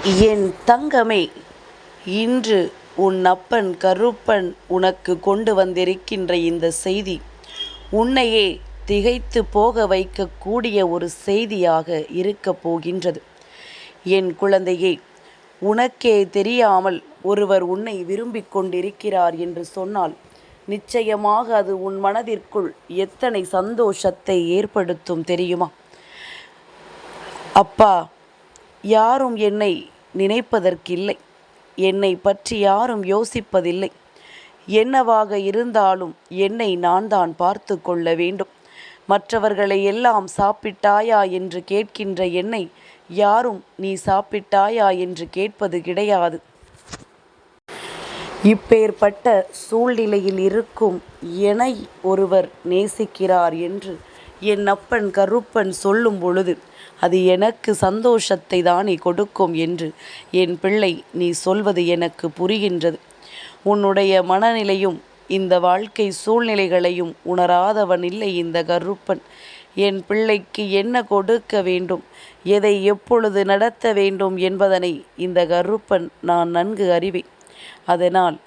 என் தங்கமே இன்று உன் அப்பன் கருப்பன் உனக்கு கொண்டு வந்திருக்கின்ற இந்த செய்தி உன்னையே திகைத்து போக வைக்கக்கூடிய ஒரு செய்தியாக இருக்கப் போகின்றது. என் குழந்தையே உனக்கே தெரியாமல் ஒருவர் உன்னை விரும்பிக் கொண்டிருக்கிறார் என்று சொன்னால் நிச்சயமாக அது உன் மனதிற்குள் எத்தனை சந்தோஷத்தை ஏற்படுத்தும் தெரியுமா? அப்பா யாரும் என்னை நினைப்பதற்கில்லை. என்னை பற்றி யாரும் யோசிப்பதில்லை. என்னவாக இருந்தாலும் என்னை நான் தான் பார்த்து கொள்ள வேண்டும். மற்றவர்களை எல்லாம் சாப்பிட்டாயா என்று கேட்கின்ற என்னை யாரும் நீ சாப்பிட்டாயா என்று கேட்பது கிடையாது. இப்பேற்பட்ட சூழ்நிலையில் இருக்கும் என்னை ஒருவர் நேசிக்கிறார் என்று என் அப்பன் கருப்பன் சொல்லும் பொழுது அது எனக்கு சந்தோஷத்தை தானே கொடுக்கும் என்று என் பிள்ளை நீ சொல்வது எனக்கு புரிகின்றது. உன்னுடைய மனநிலையும் இந்த வாழ்க்கை சூழ்நிலைகளையும் உணராதவன் இல்லை இந்த கருப்பன். என் பிள்ளைக்கு என்ன கொடுக்க வேண்டும் எதை எப்பொழுது நடத்த வேண்டும் என்பதனை இந்த கருப்பன் நான் நன்கு அறிவேன். அதனால்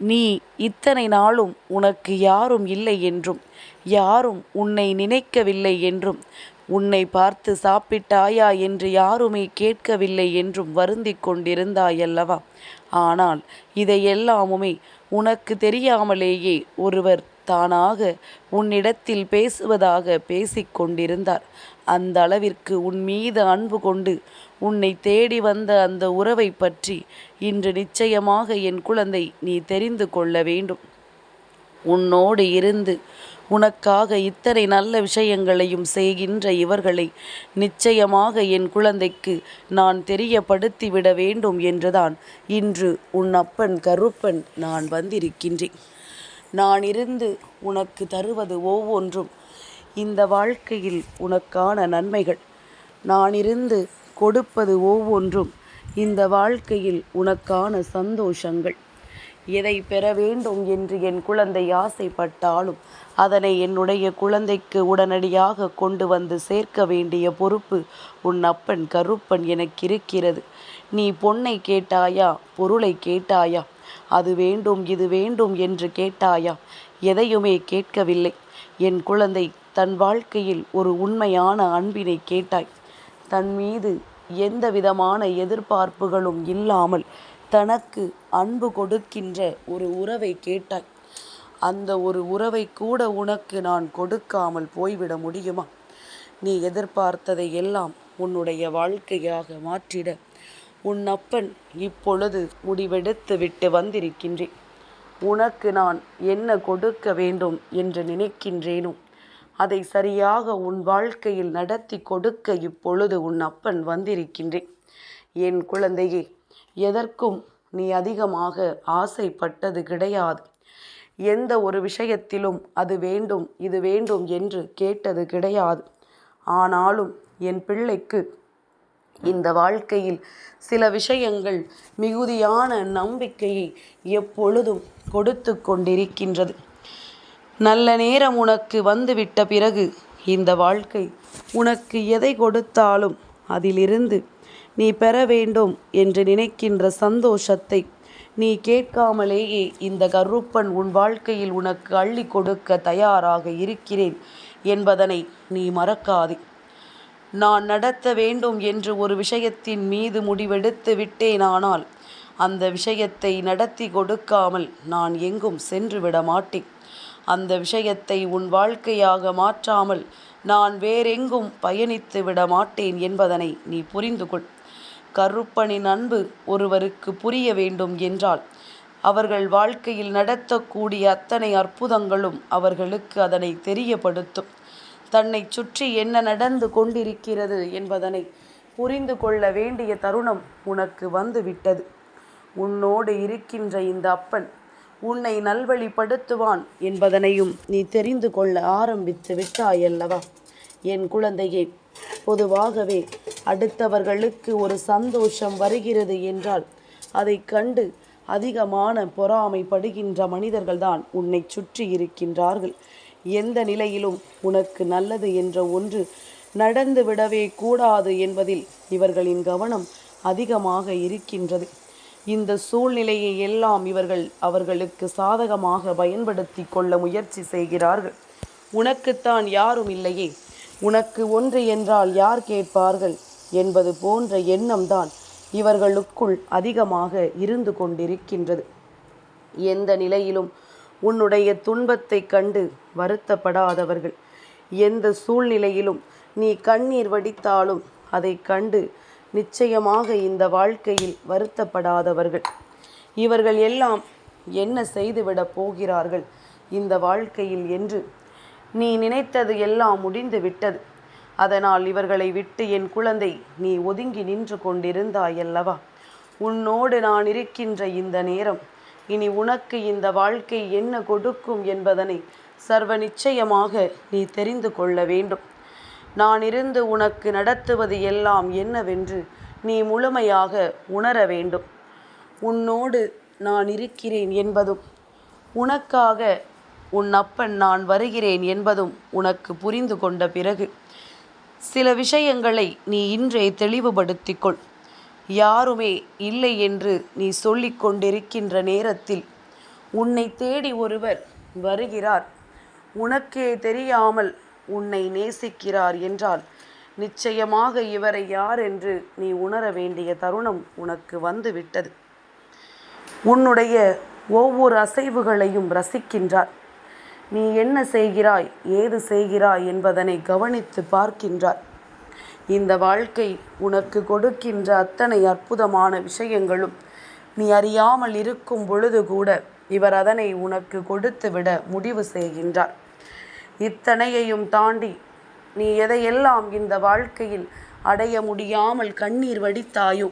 நீ இத்தனை நாளும் உனக்கு யாரும் இல்லை என்றும் யாரும் உன்னை நினைக்கவில்லை என்றும் உன்னை பார்த்து சாப்பிட்டாயா என்று யாருமே கேட்கவில்லை என்றும் வருந்திக் கொண்டிருந்தாயல்லவா? ஆனால் இதையெல்லாமுமே உனக்கு தெரியாமலேயே ஒருவர் தானாக உன்னிடத்தில் பேசுவதாக பேசிக்கொண்டிருந்தார் அந்த அளவிற்கு உன் மீது அன்பு கொண்டு உன்னை தேடி வந்த அந்த உறவை பற்றி இன்று நிச்சயமாக என் குழந்தை நீ தெரிந்து கொள்ள வேண்டும். உன்னோடு இருந்து உனக்காக இத்தனை நல்ல விஷயங்களையும் செய்கின்ற இவர்களை நிச்சயமாக என் குழந்தைக்கு நான் தெரியப்படுத்திவிட வேண்டும் என்றுதான் இன்று உன் அப்பன் கருப்பன் நான் வந்திருக்கின்றேன். நான் இருந்து உனக்கு தருவது ஒவ்வொன்றும் இந்த வாழ்க்கையில் உனக்கான நன்மைகள். நான் இருந்து கொடுப்பது ஒவ்வொன்றும் இந்த வாழ்க்கையில் உனக்கான சந்தோஷங்கள். எதை பெற வேண்டும் என்று என் குழந்தை ஆசைப்பட்டாலும் அதனை என்னுடைய குழந்தைக்கு உடனடியாக கொண்டு வந்து சேர்க்க வேண்டிய பொறுப்பு உன் அப்பன் கருப்பன் எனக்கு இருக்கிறது நீ பொன்னை கேட்டாயா? பொருளை கேட்டாயா? அது வேண்டும் இது வேண்டும் என்று கேட்டாயா? எதையுமே கேட்கவில்லை. என் குழந்தை தன் வாழ்க்கையில் ஒரு உண்மையான அன்பினை கேட்டாய். தன் மீது எந்த விதமான எதிர்பார்ப்புகளும் இல்லாமல் தனக்கு அன்பு கொடுக்கின்ற ஒரு உறவை கேட்டாய். அந்த ஒரு உறவை கூட உனக்கு நான் கொடுக்காமல் போய்விட முடியுமா? நீ எதிர்பார்த்ததை எல்லாம் உன்னுடைய வாழ்க்கையாக மாற்றிட. உன் அப்பன் இப்பொழுது முடிவெடுத்து விட்டு வந்திருக்கின்றேன். உனக்கு நான் என்ன கொடுக்க வேண்டும் என்று நினைக்கின்றேனோ அதை சரியாக உன் வாழ்க்கையில் நடத்தி கொடுக்க இப்பொழுது உன் அப்பன் வந்திருக்கின்றேன். என் குழந்தையே எதற்கும் நீ அதிகமாக ஆசைப்பட்டது கிடையாது. எந்த ஒரு விஷயத்திலும் அது வேண்டும் இது வேண்டும் என்று கேட்டது கிடையாது. ஆனாலும் என் பிள்ளைக்கு இந்த வாழ்க்கையில் சில விஷயங்கள் மிகுதியான நம்பிக்கையை எப்பொழுதும் கொடுத்து கொண்டிருக்கின்றது. நல்ல நேரம் உனக்கு வந்துவிட்ட பிறகு இந்த வாழ்க்கை உனக்கு எதை கொடுத்தாலும் அதிலிருந்து நீ பெற வேண்டும் என்று நினைக்கின்ற சந்தோஷத்தை நீ கேட்காமலேயே இந்த கருப்பன் உன் வாழ்க்கையில் உனக்கு அள்ளி கொடுக்க தயாராக இருக்கிறேன் என்பதனை நீ மறக்காதே. நான் நடத்த வேண்டும் என்று ஒரு விஷயத்தின் மீது முடிவெடுத்து விட்டேனானால் அந்த விஷயத்தை நடத்தி கொடுக்காமல் நான் எங்கும் சென்று விட மாட்டேன். அந்த விஷயத்தை உன் வாழ்க்கையாக மாற்றாமல் நான் வேறெங்கும் பயணித்து விட மாட்டேன் என்பதனை நீ புரிந்து கொள் கருப்பனின் அன்பு ஒருவருக்கு புரிய வேண்டும் என்றால் அவர்கள் வாழ்க்கையில் நடத்தக்கூடிய அத்தனை அற்புதங்களும் அவர்களுக்கு அதனை தெரியப்படுத்தும். தன்னை சுற்றி என்ன நடந்து கொண்டிருக்கிறது என்பதனை புரிந்து கொள்ள வேண்டிய தருணம் உனக்கு வந்துவிட்டது. உன்னோடு இருக்கின்ற இந்த அப்பன் உன்னை நல்வழிப்படுத்துவான் என்பதனையும் நீ தெரிந்து கொள்ள ஆரம்பித்து விட்டாயல்லவா? என் குழந்தையே பொதுவாகவே அடுத்தவர்களுக்கு ஒரு சந்தோஷம் வருகிறது என்றால் அதை கண்டு அதிகமான பொறாமைப்படுகின்ற மனிதர்கள்தான் உன்னை சுற்றி இருக்கின்றார்கள். எந்த நிலையிலும் உனக்கு நல்லது என்ற ஒன்று நடந்து விடவே கூடாது என்பதில் இவர்களின் கவனம் அதிகமாக இருக்கின்றது. இந்த சூழ்நிலையை எல்லாம் இவர்கள் அவர்களுக்கு சாதகமாக பயன்படுத்தி கொள்ள முயற்சி செய்கிறார்கள். உனக்குத்தான் யாரும் இல்லையே. உனக்கு ஒன்று என்றால் யார் கேட்பார்கள் என்பது போன்ற எண்ணம்தான் இவர்களுக்குள் அதிகமாக இருந்து கொண்டிருக்கின்றது. எந்த நிலையிலும் உன்னுடைய துன்பத்தை கண்டு வருத்தப்படாதவர்கள். எந்த சூழ்நிலையிலும் நீ கண்ணீர் வடித்தாலும் அதை கண்டு நிச்சயமாக இந்த வாழ்க்கையில் வருத்தப்படாதவர்கள். இவர்கள் எல்லாம் என்ன செய்துவிடப் போகிறார்கள் இந்த வாழ்க்கையில் என்று நீ நினைத்தது எல்லாம் முடிந்து விட்டது. அதனால் இவர்களை விட்டு என் குழந்தை நீ ஒதுங்கி நின்று கொண்டிருந்தாயல்லவா? உன்னோடு நான் இருக்கின்ற இந்த நேரம் இனி உனக்கு இந்த வாழ்க்கை என்ன கொடுக்கும் என்பதனை சர்வ நிச்சயமாக நீ தெரிந்து கொள்ள வேண்டும். நான் இருந்து உனக்கு நடத்துவது எல்லாம் என்னவென்று நீ முழுமையாக உணர வேண்டும். உன்னோடு நான் இருக்கிறேன் என்பதும் உனக்காக உன் அப்பன் நான் வருகிறேன் என்பதும் உனக்கு புரிந்து கொண்ட பிறகு சில விஷயங்களை நீ இன்றே தெளிவுபடுத்திக்கொள். யாருமே இல்லை என்று நீ சொல்லிக் கொண்டிருக்கின்ற நேரத்தில் உன்னை தேடி ஒருவர் வருகிறார். உனக்கே தெரியாமல் உன்னை நேசிக்கிறார் என்றால் நிச்சயமாக இவரை யார் என்று நீ உணர வேண்டிய தருணம் உனக்கு வந்துவிட்டது. உன்னுடைய ஒவ்வொரு அசைவுகளையும் ரசிக்கின்றார். நீ என்ன செய்கிறாய்? ஏது செய்கிறாய்? என்பதனை கவனித்து பார்க்கின்றார். இந்த வாழ்க்கை உனக்கு கொடுக்கின்ற அத்தனை அற்புதமான விஷயங்களும் நீ அறியாமல் இருக்கும் பொழுது கூட இவர் அதனை உனக்கு கொடுத்துவிட முடிவு செய்கின்றார். இத்தனையையும் தாண்டி நீ எதையெல்லாம் இந்த வாழ்க்கையில் அடைய முடியாமல் கண்ணீர் வடித்தாயோ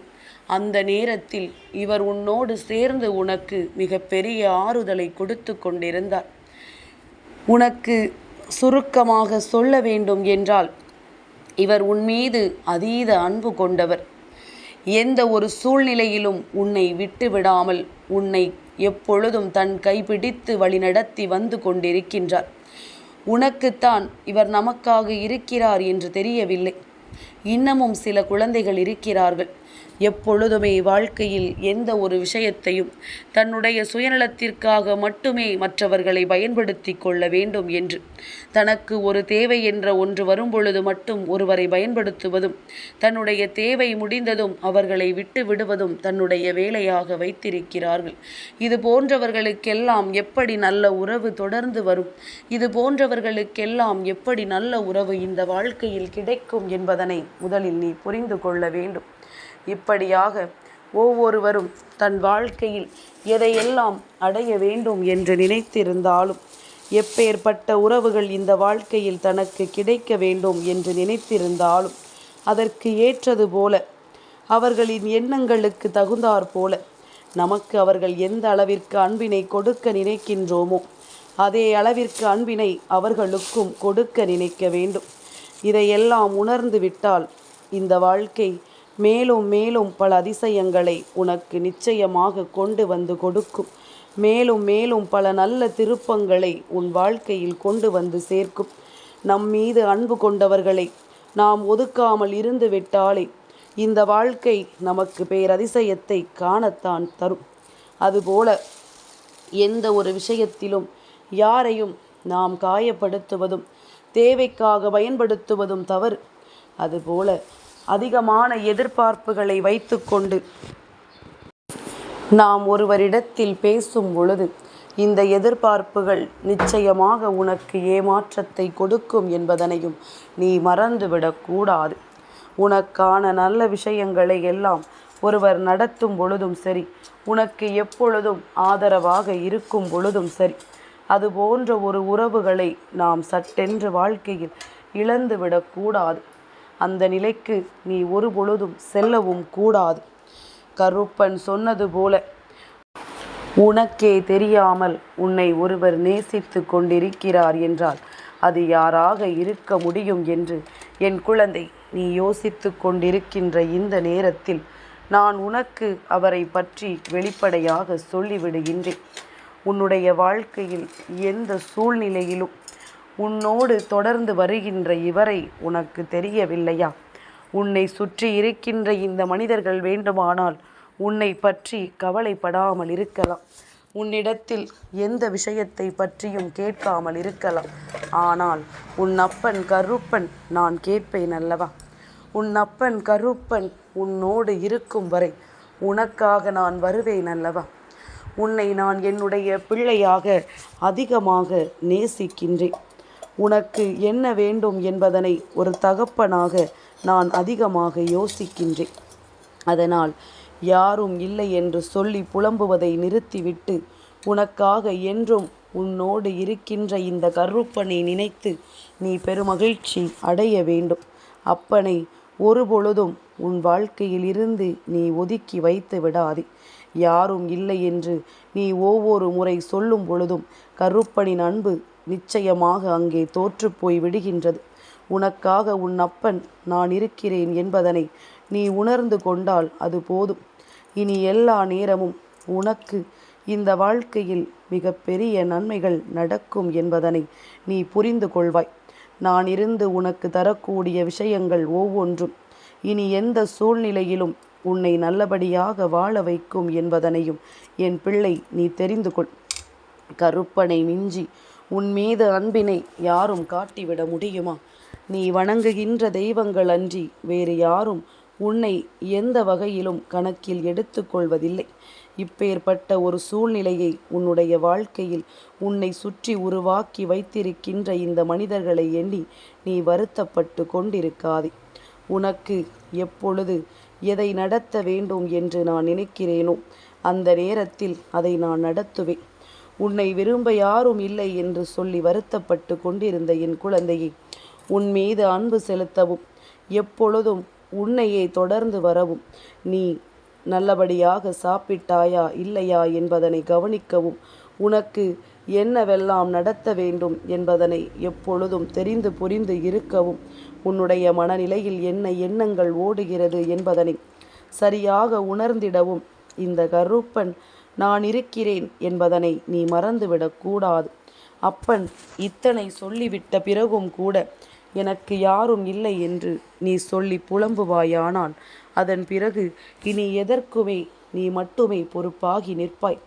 அந்த நேரத்தில் இவர் உன்னோடு சேர்ந்து உனக்கு மிகப்பெரிய ஆறுதலை கொடுத்து கொண்டிருந்தார். உனக்கு சுருக்கமாக சொல்ல வேண்டும் என்றால் இவர் உன்மீது அதீத அன்பு கொண்டவர். எந்த ஒரு சூழ்நிலையிலும் உன்னை விட்டு விடாமல் உன்னை எப்பொழுதும் தன் கைப்பிடித்து வழிநடத்தி வந்து கொண்டிருக்கின்றார். உனக்குத்தான் இவர் நமக்காக இருக்கிறார் என்று தெரியவில்லை. இன்னமும் சில குழந்தைகள் இருக்கிறார்கள். எப்பொழுதுமே வாழ்க்கையில் எந்த ஒரு விஷயத்தையும் தன்னுடைய சுயநலத்திற்காக மட்டுமே மற்றவர்களை பயன்படுத்தி கொள்ள வேண்டும் என்று. தனக்கு ஒரு தேவை என்ற ஒன்று வரும்பொழுது மட்டும் ஒருவரை பயன்படுத்துவதும் தன்னுடைய தேவை முடிந்ததும் அவர்களை விட்டு விடுவதும் தன்னுடைய வேலையாக வைத்திருக்கிறார்கள். இது போன்றவர்களுக்கெல்லாம் எப்படி நல்ல உறவு தொடர்ந்து வரும்? இது போன்றவர்களுக்கெல்லாம் எப்படி நல்ல உறவு இந்த வாழ்க்கையில் கிடைக்கும் என்பதனை முதலில் நீ புரிந்து கொள்ள வேண்டும். இப்படியாக ஒவ்வொருவரும் தன் வாழ்க்கையில் எதையெல்லாம் அடைய வேண்டும் என்று நினைத்திருந்தாலும் எப்பேற்பட்ட உறவுகள் இந்த வாழ்க்கையில் தனக்கு கிடைக்க வேண்டும் என்று நினைத்திருந்தாலும் அதற்கு ஏற்றது போல அவர்களின் எண்ணங்களுக்கு தகுந்தாற் போல நமக்கு அவர்கள் எந்த அளவிற்கு அன்பினை கொடுக்க நினைக்கின்றோமோ அதே அளவிற்கு அன்பினை அவர்களுக்கும் கொடுக்க நினைக்க வேண்டும். இதையெல்லாம் உணர்ந்து விட்டால் இந்த வாழ்க்கை மேலும் மேலும் பல அதிசயங்களை உனக்கு நிச்சயமாக கொண்டு வந்து கொடுக்கும். மேலும் மேலும் பல நல்ல திருப்பங்களை உன் வாழ்க்கையில் கொண்டு வந்து சேர்க்கும். நம் மீது அன்பு கொண்டவர்களை நாம் ஒதுக்காமல் இருந்து விட்டாலே இந்த வாழ்க்கை நமக்கு பேரதிசயத்தை காணத்தான் தரும். அதுபோல எந்த ஒரு விஷயத்திலும் யாரையும் நாம் காயப்படுத்துவதும் தேவைக்காக பயன்படுத்துவதும் தவறு. அதுபோல அதிகமான எதிர்பார்ப்புகளை வைத்துக்கொண்டு நாம் ஒருவரிடத்தில் பேசும் பொழுது இந்த எதிர்பார்ப்புகள் நிச்சயமாக உனக்கு ஏமாற்றத்தை கொடுக்கும் என்பதனையும் நீ மறந்துவிடக்கூடாது உனக்கான நல்ல விஷயங்களை எல்லாம் ஒருவர் நடத்தும் பொழுதும் சரி உனக்கு எப்பொழுதும் ஆதரவாக இருக்கும் பொழுதும் சரி அது போன்ற ஒரு உறவுகளை நாம் சட்டென்று வாழ்க்கையில் இழந்துவிடக்கூடாது அந்த நிலைக்கு நீ ஒரு பொழுதும் செல்லவும் கூடாது. கருப்பன் சொன்னது போல. உனக்கே தெரியாமல் உன்னை ஒருவர் நேசித்து கொண்டிருக்கிறார் என்றால் அது யாராக இருக்க முடியும் என்று என் குழந்தை நீ யோசித்து கொண்டிருக்கின்ற இந்த நேரத்தில் நான் உனக்கு அவரை பற்றி வெளிப்படையாக சொல்லிவிடுகின்றேன். உன்னுடைய வாழ்க்கையில் எந்த சூழ்நிலையிலும் உன்னோடு தொடர்ந்து வருகின்ற இவரை உனக்கு தெரியவில்லையா? உன்னை சுற்றி இருக்கின்ற இந்த மனிதர்கள் வேண்டுமானால் உன்னை பற்றி கவலைப்படாமல் இருக்கலாம். உன்னிடத்தில் எந்த விஷயத்தை பற்றியும் கேட்காமல் இருக்கலாம். ஆனால் உன் அப்பன் கருப்பன் நான் கேட்பேன் அல்லவா? உன் அப்பன் கருப்பன் உன்னோடு இருக்கும் வரை உனக்காக நான் வருவேன் அல்லவா? உன்னை நான் என்னுடைய பிள்ளையாக அதிகமாக நேசிக்கின்றேன். உனக்கு என்ன வேண்டும் என்பதனை ஒரு தகப்பனாக நான் அதிகமாக யோசிக்கின்றேன். அதனால் யாரும் இல்லை என்று சொல்லி புலம்புவதை நிறுத்திவிட்டு உனக்காக என்றும் உன்னோடு இருக்கின்ற இந்த கருப்பனை நினைத்து நீ பெருமகிழ்ச்சி அடைய வேண்டும். அப்பனை ஒருபொழுதும் உன் வாழ்க்கையில் இருந்து நீ ஒதுக்கி வைத்து விடாதே. யாரும் இல்லை என்று நீ ஒவ்வொரு முறை சொல்லும் பொழுதும் கருப்பனின் அன்பு நிச்சயமாக அங்கே தோற்றுப்போய் விடுகின்றது. உனக்காக உன் அப்பன் நான் இருக்கிறேன் என்பதனை நீ உணர்ந்து கொண்டால் அது போதும். இனி எல்லா நேரமும் உனக்கு இந்த வாழ்க்கையில் மிக பெரிய நன்மைகள் நடக்கும் என்பதனை நீ புரிந்து கொள்வாய். நான் இருந்து உனக்கு தரக்கூடிய விஷயங்கள் ஒவ்வொன்றும் இனி எந்த சூழ்நிலையிலும் உன்னை நல்லபடியாக வாழ வைக்கும் என்பதனையும் என் பிள்ளை நீ தெரிந்து கொள். கருப்பனை மிஞ்சி உன் மீது அன்பினை யாரும் காட்டிவிட முடியுமா? நீ வணங்குகின்ற தெய்வங்கள் அன்றி வேறு யாரும் உன்னை எந்த வகையிலும் கணக்கில் எடுத்துக்கொள்வதில்லை இப்பேற்பட்ட ஒரு சூழ்நிலையை உன்னுடைய வாழ்க்கையில் உன்னை சுற்றி உருவாக்கி வைத்திருக்கின்ற இந்த மனிதர்களை எண்ணி நீ வருத்தப்பட்டு கொண்டிருக்காதே. உனக்கு எப்பொழுது எதை நடத்த வேண்டும் என்று நான் நினைக்கிறேனோ அந்த நேரத்தில் அதை நான் நடத்துவேன். உன்னை விரும்ப யாரும் இல்லை என்று சொல்லி வருத்தப்பட்டு கொண்டிருந்த என் குழந்தையை உன் மீது அன்பு செலுத்தவும் எப்பொழுதும் உன்னையே தொடர்ந்து வரவும் நீ நல்லபடியாக சாப்பிட்டாயா இல்லையா என்பதனை கவனிக்கவும் உனக்கு என்னவெல்லாம் நடத்த வேண்டும் என்பதனை எப்பொழுதும் தெரிந்து புரிந்து இருக்கவும் உன்னுடைய மனநிலையில் என்ன எண்ணங்கள் ஓடுகிறது என்பதனை சரியாக உணர்ந்திடவும் இந்த கருப்பன் நான் இருக்கிறேன் என்பதனை நீ மறந்துவிடக்கூடாது அப்பன் இத்தனை சொல்லிவிட்ட பிறகும் கூட எனக்கு யாரும் இல்லை என்று நீ சொல்லி புலம்புவாயானால் அதன் பிறகு இனி எதற்குமே நீ மட்டுமே பொறுப்பாகி நிற்பாய்.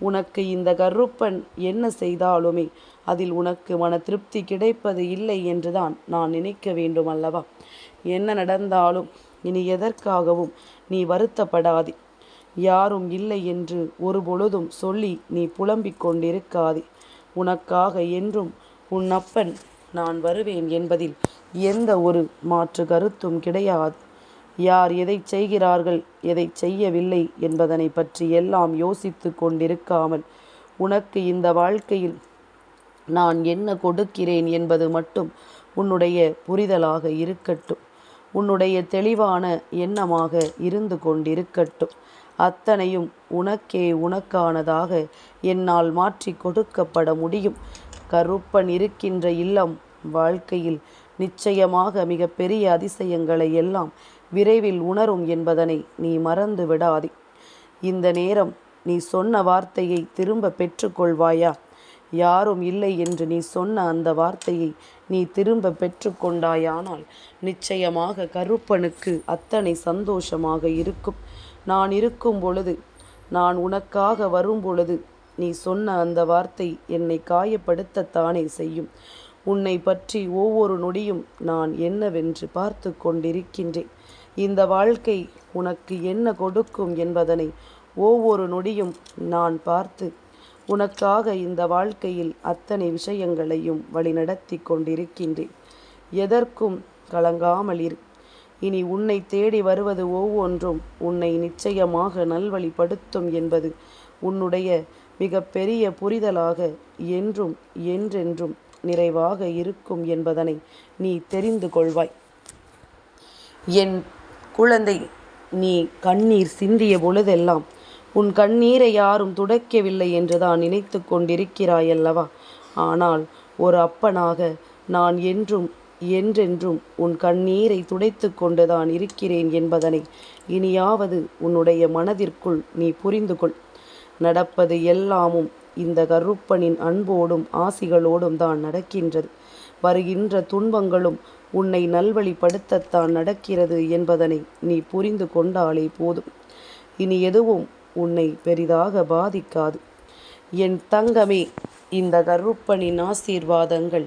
உனக்கு இந்த கருப்பன் என்ன செய்தாலுமே அதில் உனக்கு மன திருப்தி கிடைப்பது இல்லை என்றுதான் நான் நினைக்க வேண்டும் அல்லவா என்ன நடந்தாலும் இனி எதற்காகவும் நீ வருத்தப்படாதே. யாரும் இல்லை என்று ஒரு பொழுதும் சொல்லி நீ புலம்பிக் கொண்டிருக்காதே. உனக்காக என்றும் உன் அப்பன் நான் வருவேன் என்பதில் எந்த ஒரு மாற்று கருத்தும் கிடையாது. யார் எதை செய்கிறார்கள் எதை செய்யவில்லை என்பதனை பற்றி எல்லாம் யோசித்து கொண்டிருக்காமல் உனக்கு இந்த வாழ்க்கையில் நான் என்ன கொடுக்கிறேன் என்பது மட்டும் உன்னுடைய புரிதலாக இருக்கட்டும். உன்னுடைய தெளிவான எண்ணமாக இருந்து கொண்டிருக்கட்டும். அத்தனையும் உனக்கே உனக்கானதாக என்னால் மாற்றி கொடுக்கப்பட முடியும். கருப்பன் இருக்கின்ற இல்லம் வாழ்க்கையில் நிச்சயமாக மிக பெரிய அதிசயங்களை எல்லாம் விரைவில் உணரும் என்பதனை நீ மறந்து விடாதே. இந்த நேரம் நீ சொன்ன வார்த்தையை திரும்ப பெற்றுக்கொள்வாயா? யாரும் இல்லை என்று நீ சொன்ன அந்த வார்த்தையை நீ திரும்ப பெற்றுக்கொண்டாயானால் நிச்சயமாக கருப்பனுக்கு அத்தனை சந்தோஷமாக இருக்கும். நான் இருக்கும் பொழுது நான் உனக்காக வரும் பொழுது நீ சொன்ன அந்த வார்த்தை என்னை காயப்படுத்தத்தானே செய்யும். உன்னை பற்றி ஒவ்வொரு நொடியும் நான் என்னவென்று பார்த்து கொண்டிருக்கின்றேன். இந்த வாழ்க்கை உனக்கு என்ன கொடுக்கும் என்பதனை ஒவ்வொரு நொடியும் நான் பார்த்து உனக்காக இந்த வாழ்க்கையில் அத்தனை விஷயங்களையும் வழிநடத்தி கொண்டிருக்கின்றேன். எதற்கும் கலங்காமல் இரு இனி உன்னை தேடி வருவது ஒவ்வொன்றும் உன்னை நிச்சயமாக நல்வழிப்படுத்தும் என்பது உன்னுடைய மிக பெரிய புரிதலாக என்றும் என்றென்றும் நிறைவாக இருக்கும் என்பதனை நீ தெரிந்து கொள்வாய். என் குழந்தை நீ கண்ணீர் சிந்திய பொழுதெல்லாம் உன் கண்ணீரை யாரும் துடைக்கவில்லை என்றுதான் நினைத்து கொண்டிருக்கிறாயல்லவா? ஆனால் ஒரு அப்பனாக நான் என்றும் என்றென்றும் உன் கண்ணீரை துடைத்து கொண்டுதான் இருக்கிறேன் என்பதனை இனியாவது உன்னுடைய மனதிற்குள் நீ புரிந்து கொள் நடப்பது எல்லாமும் இந்த கருப்பனின் அன்போடும் ஆசிகளோடும் தான் நடக்கின்றது வருகின்ற துன்பங்களும் உன்னை நல்வழிப்படுத்தத்தான் நடக்கிறது என்பதனை நீ புரிந்து கொண்டாலே போதும். இனி எதுவும் உன்னை பெரிதாக பாதிக்காது. என் தங்கமே இந்த கருப்பனின் ஆசீர்வாதங்கள்